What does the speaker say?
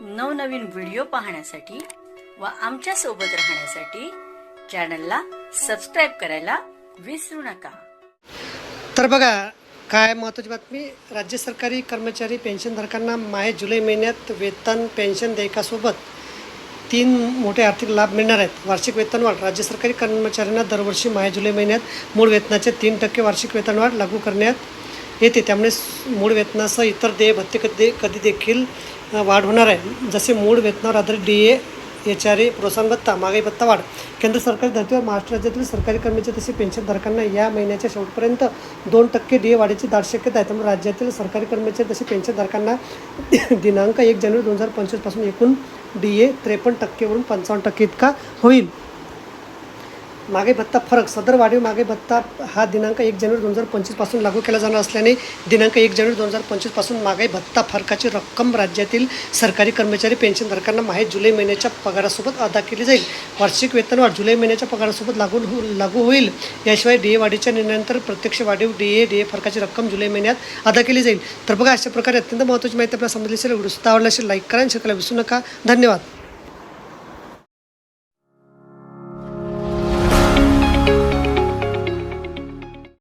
नवनवीन व्हिडिओ पाहण्यासाठी व आमच्यासोबत राहण्यासाठी चॅनलला सबस्क्राईब करायला विसरू नका. तर बघा काय महत्त्वाची बातमी? राज्य सरकारी कर्मचारी पेन्शनधारकांना माहे जुलै महिन्यात वेतन पेन्शन देयकासोबत तीन मोठे आर्थिक लाभ मिळणार आहेत. वार्षिक वेतनवाढ राज्य सरकारी कर्मचाऱ्यांना दरवर्षी माहे जुलै महिन्यात मूळ वेतनाचे तीन टक्के वार्षिक वेतनवाढ लागू करण्यात येते. त्यामुळे मूळ वेतनासह इतर देय भत्ते कधी कधी देखील वाढ होणार आहे. जसे मूळ वेतनावर आधारित D A H R A प्रोत्साहन भत्ता महागाई भत्ता वाढ. केंद्र सरकारी धर्तीवर महाराष्ट्र राज्यातील सरकारी कर्मचारी तसे पेन्शनधारकांना या महिन्याच्या शेवटपर्यंत दोन टक्के डी ए वाढीची दाट शक्यता आहे. त्यामुळे राज्यातील सरकारी कर्मचारी तसे पेन्शनधारकांना दिनांक एक जानेवारी दोन हजार पंचवीसपासून एकूण डी ए त्रेपन्न टक्केवरून पंचावन्न टक्के इतका होईल. मागे भत्ता फरक. सदर वाढीव मागे भत्ता हा दिनांक एक जानेवारी दोन हजार पंचवीसपासून लागू केला जाणार असल्याने दिनांक एक जानेवारी दोन हजार पंचवीसपासून मागे भत्ता फरकाची रक्कम राज्यातील सरकारी कर्मचारी पेन्शनधारकांना माहे जुलै महिन्याच्या पगारासोबत अदा केली जाईल. वार्षिक वेतनवाढ जुलै महिन्याच्या पगारासोबत लागू हो लागू होईल. याशिवाय डी ए वाढीच्या निर्णयानंतर प्रत्यक्ष वाढीव डी ए डी ए फरकाची रक्कम जुलै महिन्यात अदा केली जाईल. तर बघा अशा प्रकारे अत्यंत महत्त्वाची माहिती आपल्याला समजली असेल व्हिडिओ सुद्धा आवडला असेल लाईक करा आणि शेअर विसरू नका. धन्यवाद.